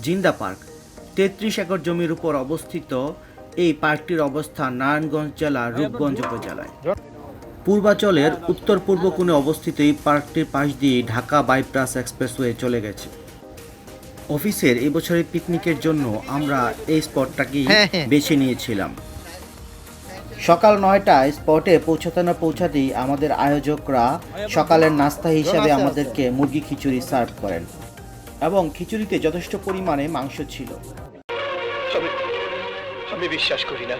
জিন্দা পার্ক। তেত্রিশ একর জমির উপর অবস্থিত এই পার্কটির অবস্থান নারায়ণগঞ্জ জেলার রূপগঞ্জ উপজেলায়। পূর্বাচলের উত্তর পূর্ব কোণে অবস্থিত এই পার্কটির পাশ দিয়ে ঢাকা বাইপাস এক্সপ্রেসওয়ে চলে গেছে। অফিসের এই বছরের পিকনিকের জন্য আমরা এই স্পটটাকেই হ্যাঁ, হ্যাঁ। বেছে নিয়েছিলাম। সকাল নয়টায় স্পটে পৌঁছাতে না পৌঁছাতেই আমাদের আয়োজকরা সকালের নাস্তা হিসাবে আমাদেরকে মুরগি খিচুড়ি সার্ভ করেন। এবং খিচুড়িতে যথেষ্ট পরিমাণে মাংস ছিল। আমি বিশ্বাস করি না।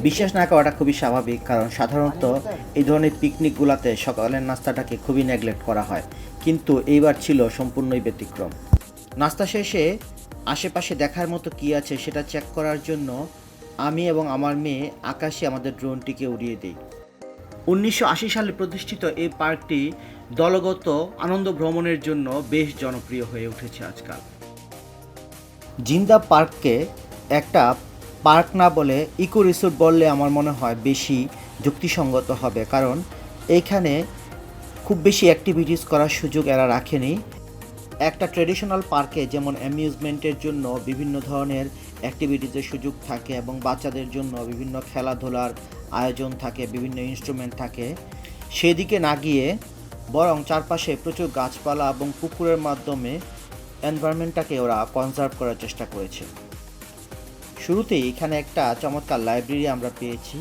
বিশ্বাস না করাটা খুবই স্বাভাবিক কারণ সাধারণত এই ধরনের পিকনিকগুলোতে সকালের নাস্তাটাকে খুবই নেগলেক্ট করা হয়। কিন্তু এইবার ছিল সম্পূর্ণই ব্যতিক্রম। নাস্তা শেষে আশেপাশে দেখার মতো কি আছে সেটা চেক করার জন্য আমি এবং আমার মেয়ে আকাশে আমাদের ড্রোনটিকে উড়িয়ে দিই। উনিশশো আশি সালে প্রতিষ্ঠিত এই পার্কটি দলগত আনন্দ ভ্রমণের জন্য বেশ জনপ্রিয় হয়ে উঠেছে আজকাল। জিন্দা পার্ককে একটা পার্ক না বলে ইকো রিসোর্ট বললে আমার মনে হয় বেশি যুক্তিসঙ্গত হবে, কারণ এইখানে খুব বেশি অ্যাক্টিভিটিস করার সুযোগ এরা রাখেনি। একটা ট্রেডিশনাল পার্কে যেমন অ্যামিউজমেন্টের জন্য বিভিন্ন ধরনের অ্যাক্টিভিটিসের সুযোগ থাকে এবং বাচ্চাদের জন্য বিভিন্ন খেলাধুলার আয়োজন থাকে, বিভিন্ন ইনস্ট্রুমেন্ট থাকে। সেদিকে না গিয়ে বরং চারপাশে প্রচুর গাছপালা এবং পুকুরের মাধ্যমে এনভায়রনমেন্টটাকে ওরা কনজার্ভ করার চেষ্টা করেছে। শুরুতেই এখানে একটা চমৎকার লাইব্রেরি আমরা পেয়েছি।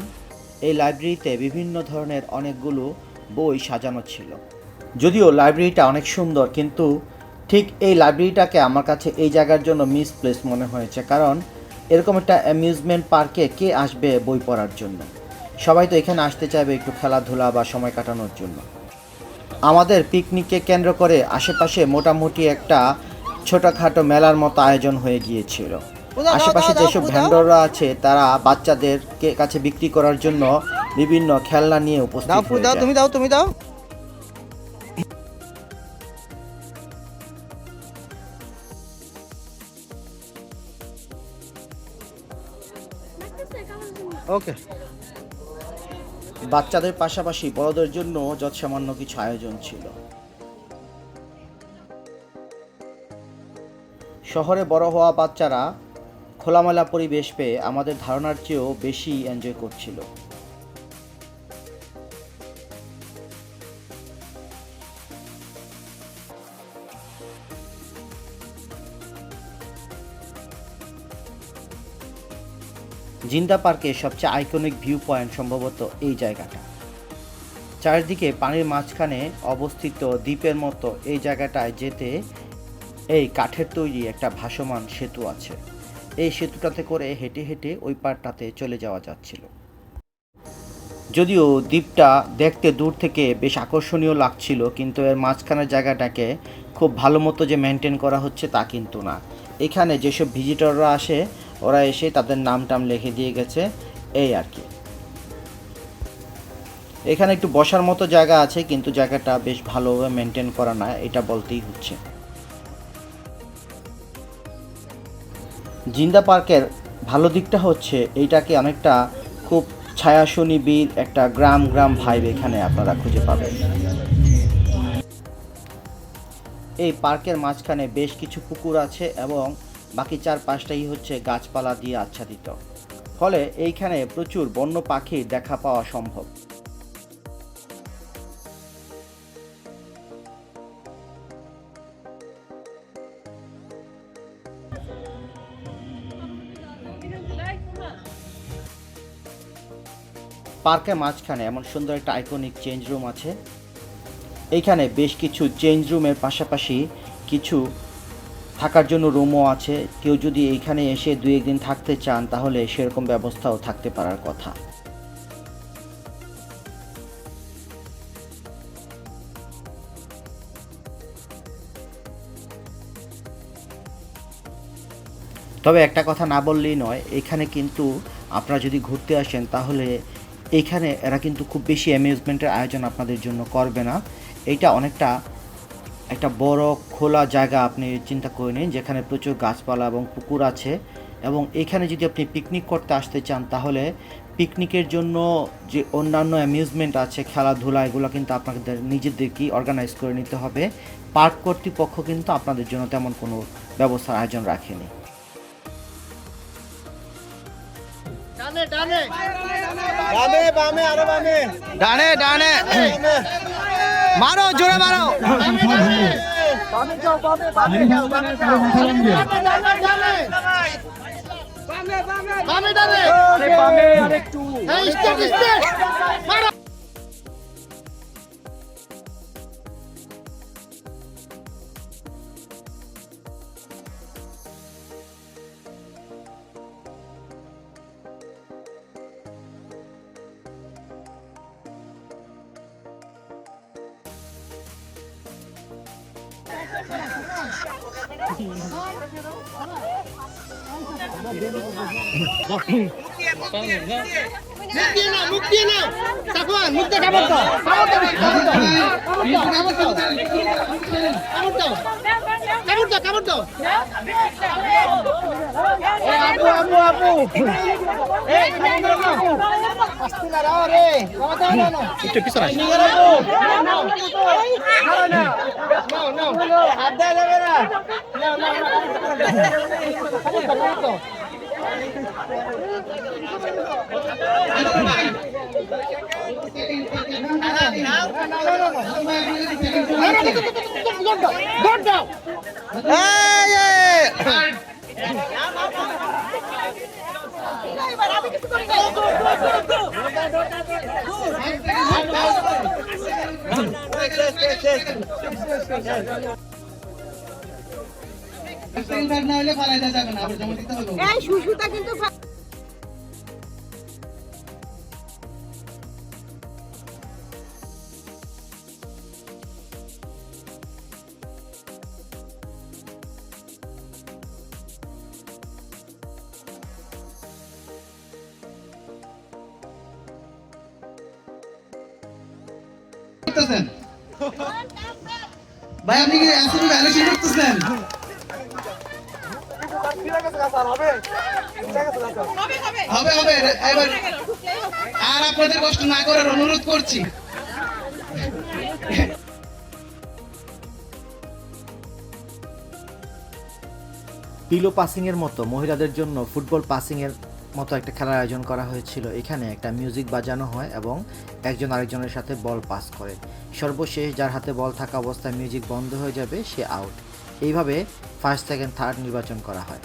এই লাইব্রেরিতে বিভিন্ন ধরনের অনেকগুলো বই সাজানো ছিল। যদিও লাইব্রেরিটা অনেক সুন্দর, কিন্তু ঠিক এই লাইব্রেরিটাকে আমার কাছে এই জায়গার জন্য মিসপ্লেস মনে হয়েছে। কারণ এরকম একটা অ্যামিউজমেন্ট পার্কে কে আসবে বই পড়ার জন্য? সবাই তো এখানে আসতে চাইবে একটু খেলাধুলা বা সময় কাটানোর জন্য। আমাদের পিকনিককে কেন্দ্র করে আশেপাশে মোটামুটি একটা ছোটোখাটো মেলার মতো আয়োজন হয়ে গিয়েছিল। আশেপাশে যেসব ভ্যান্ডররা আছে তারা বাচ্চাদের কাছে বিক্রি করার জন্য বিভিন্ন খেলনা নিয়ে উপস্থিত দাও তুমি দাও তুমি দাও। ওকে বাচ্চাদের পাশাপাশি বড়দের জন্য যৎসামান্য কিছু আয়োজন ছিল। শহরে বড় হওয়া বাচ্চারা খোলামেলা পরিবেশ পেয়ে আমাদের ধারণার চেয়েও বেশি এনজয় করছিল। জিন্দা পার্কের সবচেয়ে আইকনিক ভিউ পয়েন্ট সম্ভবত এই জায়গাটা। চারিদিকে পানির মাঝখানে অবস্থিত দ্বীপের মতো এই জায়গাটায় যেতে এই কাঠের তৈরি একটা ভাসমান সেতু আছে। এই সেতুটাতে করে হেঁটে হেঁটে ওই পারটাতে চলে যাওয়া যাচ্ছিল। যদিও দ্বীপটা দেখতে দূর থেকে বেশ আকর্ষণীয় লাগছিল, কিন্তু এর মাঝখানের জায়গাটাকে খুব ভালো মতো যে মেনটেন করা হচ্ছে তা কিন্তু না। এখানে যেসব ভিজিটররা আসে ওরা এসে তাদের নাম টাম লিখে দিয়ে গেছে, এই আর কি। এখানে একটু বসার মতো জায়গা আছে, কিন্তু জায়গাটা বেশ ভালোভাবে মেনটেন করা না, এটা বলতেই হচ্ছে। জিন্দা পার্কের ভালো দিকটা হচ্ছে, এইটাকে অনেকটা খুব ছায়াশু নিবিড় একটা গ্রাম গ্রাম ভাইব এখানে আপনারা খুঁজে পাবেন। এই পার্কের মাঝখানে বেশ কিছু পুকুর আছে এবং বাকি চার পাঁচটাই হচ্ছে গাছপালা দিয়ে আচ্ছাদিত। ফলে এইখানে প্রচুর বন্য পাখির দেখা পাওয়া সম্ভব। পার্কের মাঝখানে এমন সুন্দর একটা আইকনিক চেঞ্জ রুম আছে। এইখানে বেশ কিছু চেঞ্জ রুমের পাশাপাশি কিছু থাকার জন্য রুমও আছে। কেউ যদি এইখানে এসে দুই একদিন থাকতে চান, তাহলে সেরকম ব্যবস্থাও থাকতে পারার কথা। তবে একটা কথা না বললেই নয়, এখানে কিন্তু আপনারা যদি ঘুরতে আসেন, তাহলে এখানে এরা কিন্তু খুব বেশি অ্যামিউজমেন্টের আয়োজন আপনাদের জন্য করবে না। এটা অনেকটা একটা বড় খোলা জায়গা আপনি চিন্তা করে নিন যেখানে প্রচুর গাছপালা এবং পুকুর আছে। এবং এখানে যদি আপনি পিকনিক করতে আসতে চান তাহলে পিকনিকের জন্য যে অন্যান্য অ্যামিউজমেন্ট আছে খেলাধুলা এগুলো কিন্তু আপনাদের নিজেদেরকেই অর্গানাইজ করে নিতে হবে। পার্ক কর্তৃপক্ষ কিন্তু আপনাদের জন্য তেমন কোনো ব্যবস্থার আয়োজন রাখেনি। ডানে ডানে। বামে বামে আরও বামে। ডানে ডানে। মারো জোরে মারো বামে বামে বামে আরে বামে আরেকটু এই স্টেট স্টেট মারো মুখ দিয়ে না মুখ দিয়ে না সাফওয়ান মুখ দিয়ে কামড় দাও কামড় দাও কামড় দাও কামড় দাও কামড় দাও কামড় দাও কামড় দাও এই আপু আপু আপু এই কামড় দাও না আস্তে না রাও রে বাবা দাও না না একটু পিছনে আসুন। নিয়ে রাখো নাও নাও নাও নাও হাত দেওয়া যাবে না নাও নাও কামড় দাও কামড় দাও এই, এই। এই শুশুটা কিন্তু করতেছেন ভাই, আপনি কি আসলে ভ্যালিডেশন করতেছেন? হবে হবে, এবার আর আপনাদের কষ্ট না করার অনুরোধ করছি। পিলো পাসিংয়ের মতো মহিলাদের জন্য ফুটবল পাসিংয়ের মতো একটা খেলার আয়োজন করা হয়েছিল। এখানে একটা মিউজিক বাজানো হয় এবং একজন আরেকজনের সাথে বল পাস করে। সর্বশেষ যার হাতে বল থাকা অবস্থায় মিউজিক বন্ধ হয়ে যাবে, সে আউট এইভাবে ফার্স্ট সেকেন্ড থার্ড নির্বাচন করা হয়।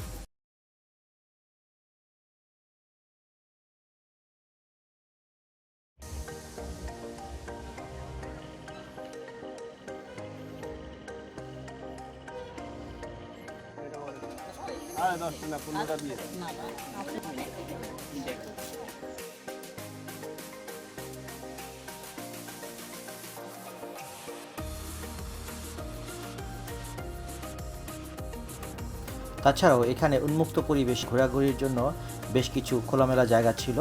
তাছাড়াও এখানে উন্মুক্ত পরিবেশ ঘোরাঘুরির জন্য বেশ কিছু খোলামেলা জায়গা ছিল।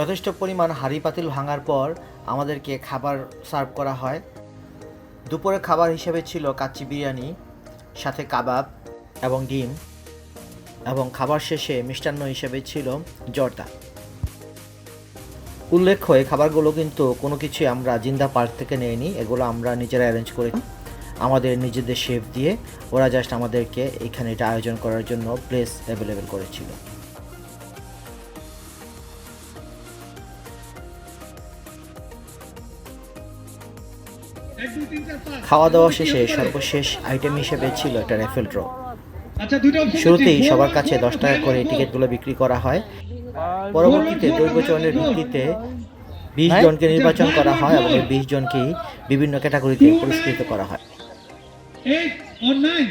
যথেষ্ট পরিমাণ হাঁড়ি পাতিল ভাঙার পর আমাদেরকে খাবার সার্ভ করা হয়। দুপুরে খাবার হিসেবে ছিল কাচ্চি বিরিয়ানি, সাথে কাবাব এবং ডিম এবং খাবার শেষে মিষ্টান্ন হিসেবে ছিল জর্দা। উল্লেখ্য, এই খাবারগুলো কিন্তু কোনো কিছুই আমরা জিন্দা পার্ক থেকে নেইনি, এগুলো আমরা নিজেরা অ্যারেঞ্জ করে আমাদের নিজেদের শেফ দিয়ে ওরা জাস্ট আমাদেরকে এখানে এটা আয়োজন করার জন্য প্লেস অ্যাভেলেবেল করেছিল। খাওয়া দাওয়া শেষে সর্বশেষ আইটেম হিসেবে ছিল একটা রেফেল ড্র শুরুতেই সবার কাছে দশ টাকা করে টিকিটগুলো বিক্রি করা হয়। পরবর্তীতে চয়নের ভিত্তিতে বিশ জনকে নির্বাচন করা হয় এবং এই বিশ জনকেই বিভিন্ন ক্যাটাগরিতে পুরস্কৃত করা হয়। eight or nine.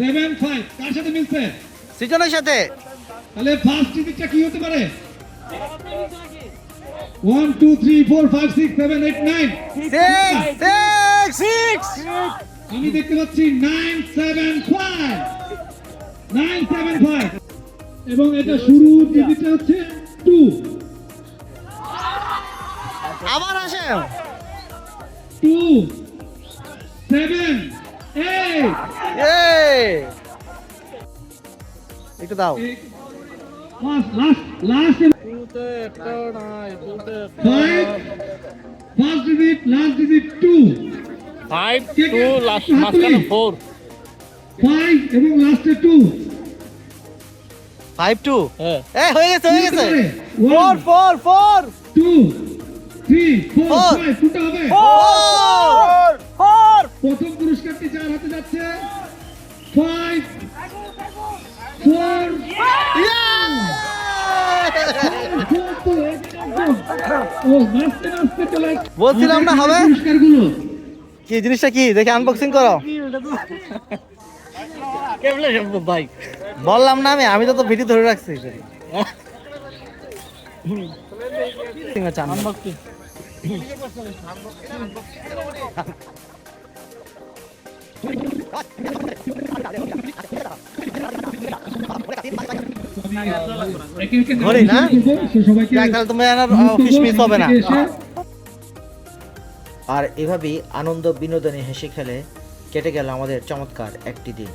আইবে না মিলছে ভাই ফাইভ. কার সাথে মিলছে? সিজনের সাথে। তাহলে ফার্স্ট ডিজিটটা কি হতে পারে? One two three four five six seven eight nine আমি দেখতে পাচ্ছি nine seven five nine seven five এবং এটা শুরু ডিজিটটা হচ্ছে টু আবার আসে টু সেভেন একটু দাও। Last last last five two last. মাঝখানে ফোর ফাইভ এবং লাস্টে টু ফাইভ টু হ্যাঁ। এ হয়ে গেছে হয়ে গেছে। Four four four two three four four four প্রথম পুরস্কারটি যার হাতে যাচ্ছে। Five four. বলছিলাম না হবে? কি জিনিসটা কি? দেখে আনবক্সিং করো। ভাই? বললাম না আমি আমি তো তো ভিডিও ধরে রাখছি। একে ঘড়ি না? তুমি অনুরোধ মিস হবে না আর এভাবেই আনন্দ বিনোদনে হেসে খেলে কেটে গেল আমাদের চমৎকার একটি দিন